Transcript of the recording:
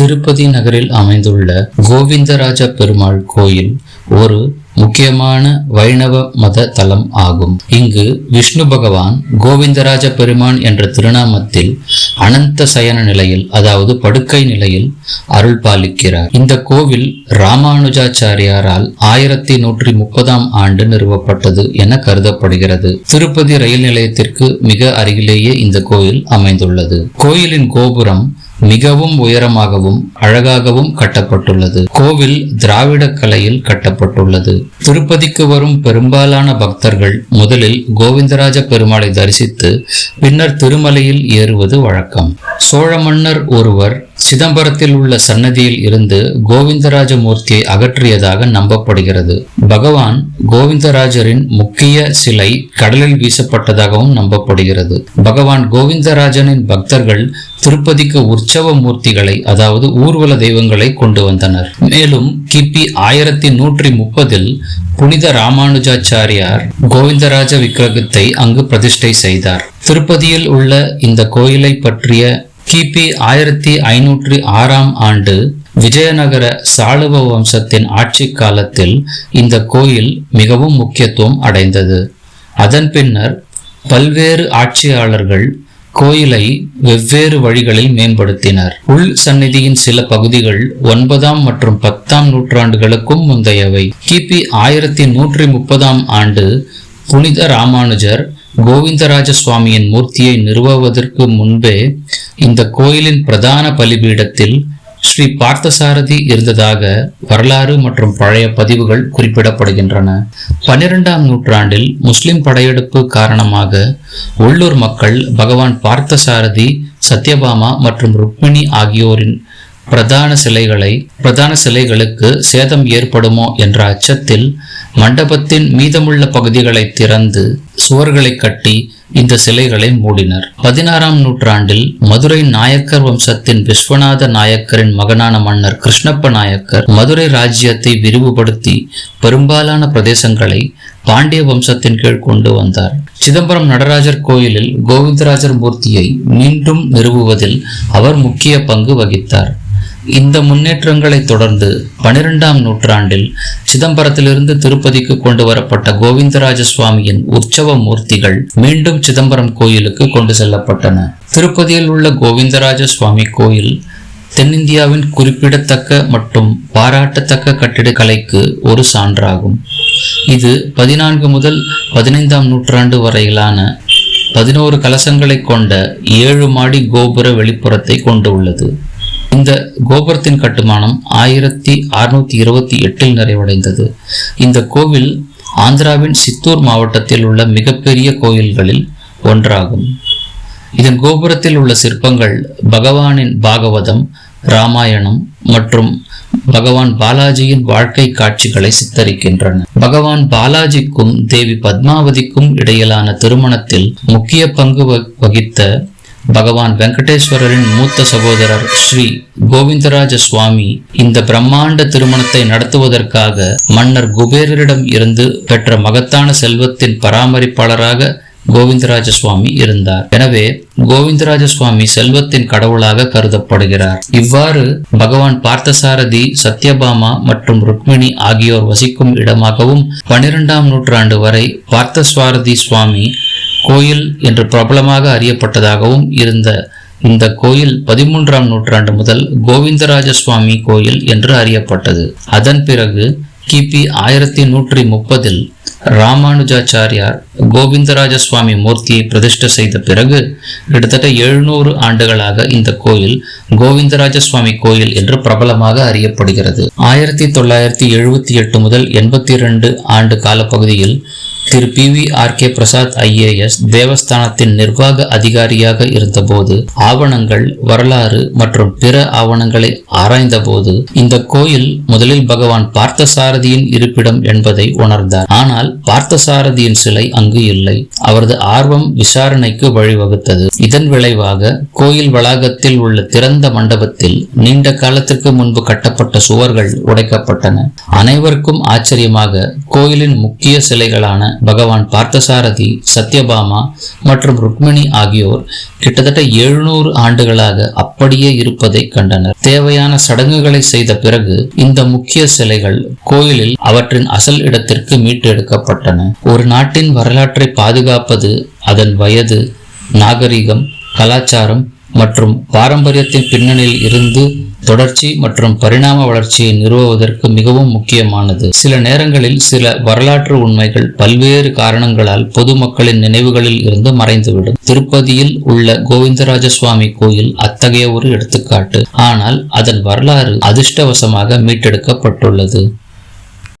திருப்பதி நகரில் அமைந்துள்ள கோவிந்தராஜ பெருமாள் கோயில் ஒரு முக்கியமான வைணவ மத தலம் ஆகும். இங்கு விஷ்ணு பகவான் கோவிந்தராஜ பெருமான் என்ற திருநாமத்தில் அனந்த சயன நிலையில் அதாவது படுக்கை நிலையில் அருள் பாலிக்கிறார். இந்த கோவில் ராமானுஜாச்சாரியாரால் ஆயிரத்தி நூற்றி முப்பதாம் ஆண்டு நிறுவப்பட்டது என கருதப்படுகிறது. திருப்பதி ரயில் நிலையத்திற்கு மிக அருகிலேயே இந்த கோயில் அமைந்துள்ளது. கோயிலின் கோபுரம் மிகவும் உயரமாகவும் அழகாகவும் கட்டப்பட்டுள்ளது. கோவில் திராவிட கலையில் கட்டப்பட்டுள்ளது. திருப்பதிக்கு வரும் பெரும்பாலான பக்தர்கள் முதலில் கோவிந்தராஜ பெருமாளை தரிசித்து பின்னர் திருமலையில் ஏறுவது வழக்கம். சோழ மன்னர் ஒருவர் சிதம்பரத்தில் உள்ள சன்னதியில் இருந்து கோவிந்தராஜ மூர்த்தியை அகற்றியதாக நம்பப்படுகிறது. பகவான் கோவிந்தராஜரின் முக்கிய சிலை கடலில் வீசப்பட்டதாகவும் நம்பப்படுகிறது. பகவான் கோவிந்தராஜனின் பக்தர்கள் திருப்பதிக்கு உற்சவ மூர்த்திகளை அதாவது ஊர்வல தெய்வங்களை கொண்டு வந்தனர். மேலும் கிபி ஆயிரத்தி நூற்றி முப்பதில் புனித ராமானுஜாச்சாரியார் கோவிந்தராஜ விக்கிரகத்தை அங்கு பிரதிஷ்டை செய்தார். திருப்பதியில் உள்ள இந்த கோயிலை பற்றிய கிபி ஆயிரத்தி ஐநூற்றி ஆறாம் ஆண்டு விஜயநகர சாளுவ வம்சத்தின் ஆட்சி காலத்தில் இந்த கோயில் மிகவும் முக்கியத்துவம் அடைந்தது. அதன் பின்னர் பல்வேறு ஆட்சியாளர்கள் கோயிலை வெவ்வேறு வழிகளில் மேம்படுத்தினர். உள் சந்நிதியின் சில பகுதிகள் ஒன்பதாம் மற்றும் பத்தாம் நூற்றாண்டுகளுக்கும் முந்தையவை. கிபி ஆயிரத்தி நூற்றி முப்பதாம் ஆண்டு புனித ராமானுஜர் கோவிந்தராஜ சுவாமியின் மூர்த்தியை நிறுவுவதற்கு முன்பே இந்த கோயிலின் பிரதான பலிபீடத்தில் ஸ்ரீ பார்த்தசாரதி இருந்ததாக வரலாறு மற்றும் பழைய பதிவுகள் குறிப்பிடப்படுகின்றன. பன்னிரெண்டாம் நூற்றாண்டில் முஸ்லிம் படையெடுப்பு காரணமாக உள்ளூர் மக்கள் பகவான் பார்த்தசாரதி சத்யபாமா மற்றும் ருக்மிணி ஆகியோரின் பிரதான சிலைகளை பிரதான சிலைகளுக்கு சேதம் ஏற்படுமோ என்ற அச்சத்தில் மண்டபத்தின் மீதமுள்ள பகுதிகளை திறந்து சுவர்களை கட்டி இந்த சிலைகளை மூடினர். பதினாறாம் நூற்றாண்டில் மதுரை நாயக்கர் வம்சத்தின் விஸ்வநாத நாயக்கரின் மகனான மன்னர் கிருஷ்ணப்ப நாயக்கர் மதுரை ராஜ்யத்தை விரிவுபடுத்தி பெரும்பாலான பிரதேசங்களை பாண்டிய வம்சத்தின் கீழ் கொண்டு வந்தார். சிதம்பரம் நடராஜர் கோயிலில் கோவிந்தராஜர் மூர்த்தியை மீண்டும் நிறுவுவதில் அவர் முக்கிய பங்கு வகித்தார். இந்த முன்னேற்றங்களை தொடர்ந்து பனிரெண்டாம் நூற்றாண்டில் சிதம்பரத்திலிருந்து திருப்பதிக்கு கொண்டு வரப்பட்ட கோவிந்தராஜ சுவாமியின் உற்சவ மூர்த்திகள் மீண்டும் சிதம்பரம் கோயிலுக்கு கொண்டு செல்லப்பட்டன. திருப்பதியில் உள்ள கோவிந்தராஜ சுவாமி கோயில் தென்னிந்தியாவின் குறிப்பிடத்தக்க மற்றும் பாராட்டத்தக்க கட்டிடக்கலைக்கு ஒரு சான்றாகும். இது பதினான்கு முதல் பதினைந்தாம் நூற்றாண்டு வரையிலான பதினோரு கலசங்களை கொண்ட ஏழு மாடி கோபுர வெளிப்புறத்தை கொண்டுள்ளது. இந்த கோபுரத்தின் கட்டுமானம் ஆயிரத்தி அறுநூத்தி இருபத்தி எட்டில் நிறைவடைந்தது. இந்த கோவில் ஆந்திராவின் சித்தூர் மாவட்டத்தில் உள்ள மிகப்பெரிய கோயில்களில் ஒன்றாகும். இதன் கோபுரத்தில் உள்ள சிற்பங்கள் பகவானின் பாகவதம் ராமாயணம் மற்றும் பகவான் பாலாஜியின் வாழ்க்கை காட்சிகளை சித்தரிக்கின்றன. பகவான் பாலாஜிக்கும் தேவி பத்மாவதிக்கும் இடையிலான திருமணத்தில் முக்கிய பங்கு வகித்த பகவான் வெங்கடேஸ்வரரின் மூத்த சகோதரர் ஸ்ரீ கோவிந்தராஜ சுவாமி இந்த பிரம்மாண்ட திருமணத்தை நடத்துவதற்காக மன்னர் குபேரரிடம் இருந்து பெற்ற மகத்தான செல்வத்தின் பராமரிப்பாளராக கோவிந்தராஜ சுவாமி இருந்தார். எனவே கோவிந்தராஜ சுவாமி செல்வத்தின் கடவுளாக கருதப்படுகிறார். இவ்வாறு பகவான் பார்த்தசாரதி சத்யபாமா மற்றும் ருக்மிணி ஆகியோர் வசிக்கும் இடமாகவும் பனிரெண்டாம் நூற்றாண்டு வரை பார்த்தசாரதி சுவாமி கோயில் என்று பிரபலமாக அறியப்பட்டதாகவும் இருந்த இந்த கோயில் பதிமூன்றாம் நூற்றாண்டு முதல் கோவிந்தராஜ சுவாமி கோயில் என்று அறியப்பட்டது. அதன் பிறகு கிபி ஆயிரத்தி நூற்றி முப்பதில் ராமானுஜாச்சாரியார் கோவிந்தராஜ சுவாமி மூர்த்தியை பிரதிஷ்டை செய்த பிறகு கிட்டத்தட்ட எழுநூறு ஆண்டுகளாக இந்த கோயில் கோவிந்தராஜ சுவாமி கோயில் என்று பிரபலமாக அறியப்படுகிறது. ஆயிரத்தி தொள்ளாயிரத்தி எழுபத்தி எட்டு முதல் எண்பத்தி இரண்டு ஆண்டு காலப்பகுதியில் Thiru P V R K Prasad IAS தேவஸ்தானத்தின் நிர்வாக அதிகாரியாக இருந்தபோது ஆவணங்கள் வரலாறு மற்றும் பிற ஆவணங்களை ஆராய்ந்தபோது இந்த கோயில் முதலில் பகவான் பார்த்தசாரதியின் இருப்பிடம் என்பதை உணர்ந்தார். ஆனால் பார்த்தசாரதியின் சிலை அங்கு இல்லை. அவரது ஆர்வம் விசாரணைக்கு வழிவகுத்தது. இதன் விளைவாக கோயில் வளாகத்தில் உள்ள திறந்த மண்டபத்தில் நீண்ட காலத்திற்கு முன்பு கட்டப்பட்ட சுவர்கள் உடைக்கப்பட்டன. அனைவருக்கும் ஆச்சரியமாக கோயிலின் முக்கிய சிலைகளான பகவான் பார்த்தசாரதி சத்யபாமா மற்றும் ருக்மிணி ஆகியோர் கிட்டத்தட்ட எழுநூறு ஆண்டுகளாக அப்படியே இருப்பதை கண்டனர். தேவையான சடங்குகளை செய்த பிறகு இந்த முக்கிய சிலைகள் கோயிலில் அவற்றின் அசல் இடத்திற்கு மீட்டெடுக்கப்பட்டன. ஒரு நாட்டின் வரலாற்றை பாதுகாப்பது அதன் வயது நாகரிகம் கலாச்சாரம் மற்றும் பாரம்பரியத்தின் பின்னணியில் இருந்து தொடர்ச்சி மற்றும் பரிணாம வளர்ச்சியை நிறுவுவதற்கு மிகவும் முக்கியமானது. சில நேரங்களில் சில வரலாற்று உண்மைகள் பல்வேறு காரணங்களால் பொதுமக்களின் நினைவுகளில் இருந்து மறைந்துவிடும். திருப்பதியில் உள்ள கோவிந்தராஜ சுவாமி கோயில் அத்தகைய ஒரு எடுத்துக்காட்டு. ஆனால் அதன் வரலாறு அதிர்ஷ்டவசமாக மீட்டெடுக்கப்பட்டுள்ளது.